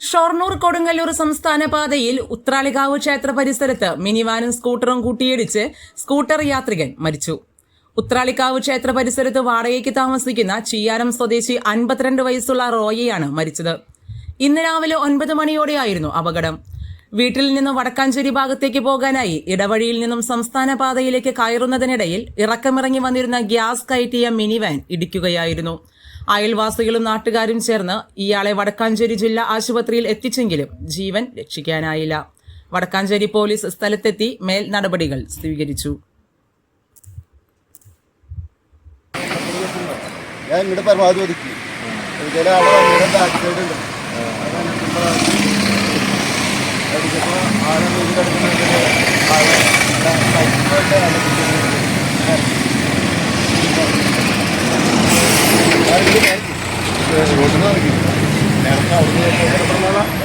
ഷൊർണൂർ കൊടുങ്ങല്ലൂർ സംസ്ഥാന പാതയിൽ ഉത്രാളികാവ് ക്ഷേത്ര പരിസരത്ത് മിനിവാനും സ്കൂട്ടറും കൂട്ടിയിടിച്ച് സ്കൂട്ടർ യാത്രികൻ മരിച്ചു. ഉത്രാളിക്കാവ് ക്ഷേത്ര പരിസരത്ത് വാടകയ്ക്ക് താമസിക്കുന്ന ചിയാരം സ്വദേശി അൻപത്തിരണ്ട് വയസ്സുള്ള റോയിയാണ് മരിച്ചത്. ഇന്ന് രാവിലെ ഒൻപത് മണിയോടെയായിരുന്നു അപകടം. വീട്ടിൽ നിന്നും വടക്കാഞ്ചേരി ഭാഗത്തേക്ക് പോകാനായി ഇടവഴിയിൽ നിന്നും സംസ്ഥാന പാതയിലേക്ക് കയറുന്നതിനിടയിൽ ഇറക്കമിറങ്ങി വന്നിരുന്ന ഗ്യാസ് കയറ്റിയ മിനി വാൻ ഇടിക്കുകയായിരുന്നു. അയൽവാസികളും നാട്ടുകാരും ചേർന്ന് ഇയാളെ വടക്കാഞ്ചേരി ജില്ലാ ആശുപത്രിയിൽ എത്തിച്ചെങ്കിലും ജീവൻ രക്ഷിക്കാനായില്ല. വടക്കാഞ്ചേരി പോലീസ് സ്ഥലത്തെത്തി മേൽ നടപടികൾ സ്വീകരിച്ചു. ഞാൻ ഇവിടെ പരമാവധി ഒതുക്കി. ചില ആളുകൾ ആക്സിഡന്റ് ഉണ്ട് നിന്ന് ഇറങ്ങി നേരത്തെ അവിടെ